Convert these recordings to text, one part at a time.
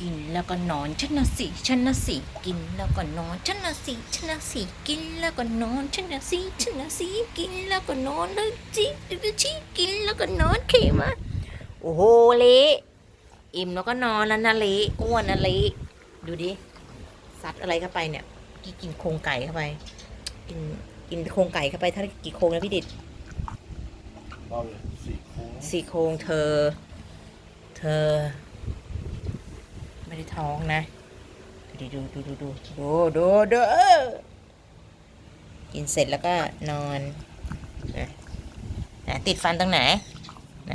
กินแล้วก็นอนฉันนะสิฉันนะสิกินแล้วก็นอนฉันนะสิฉันนะสิกินแล้วก็นอนฉันนะสิฉันนะสิกินแล้วก็นอนเลยจิจิกินแล้วก็นอนเคมาโอ้โหเละอิ่มแล้วก็นอนแล้วนะเละอ้วนนะเละดูดิซัดอะไรเข้าไปเนี่ยกี่กินโครงไก่เข้าไป กินกินโครงไก่เข้าไปถ้ากี่โครงนะพี่ดิดเราเลยสี่โค้งสี่โครงเธอ เธอ ได้ท้องนะ ดูดูดูดูดูดูดูดูกินเสร็จแล้วก็นอนนะติดฟันตรงไหนไหน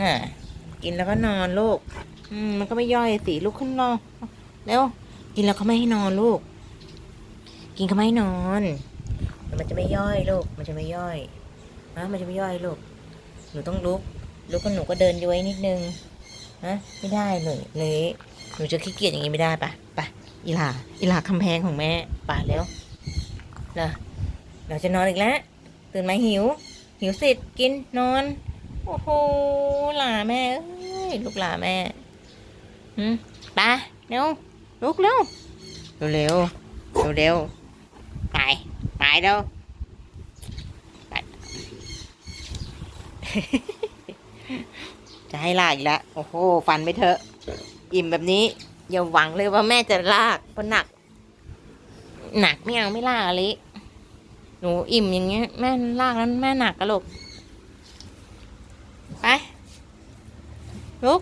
อ่ากินแล้วก็นอนลูกอืมมันก็ไม่ย่อยสิลูกขึ้นนอนเร็วกินแล้วเขาไม่ให้นอนลูก กินเขาไม่ให้นอน มันจะไม่ย่อยลูก มันจะไม่ย่อยนะมันจะไม่ย่อยลูกหนูต้องลุกลุกก็หนูก็เดินย้วยนิดนึง ฮะไม่ได้เลยเลยหนูจะขี้เกียจอย่างนี้ไม่ได้ปะปะอีหลาอีหลาคำแพงของแม่ปะแล้วนะเราจะนอนอีกแล้ว ตื่นมาหิว หิวเสร็จกินนอน โอ้โหหลาแม่เอ้ยลูกหลาแม่หืมไปเร็วลุกเร็วเร็วเร็วเร็วเร็วไปไปเร็ว จะให้ลากอีกแล้วโอ้โหฟันไม่เถอะ อิ่มแบบนี้ อย่าหวังเลยว่าแม่จะลากเพราะหนัก หนักไม่เอาไม่ลากอะไรหนูอิ่มอย่างเงี้ยแม่ลากแล้วแม่หนักกระโหลกไปลุก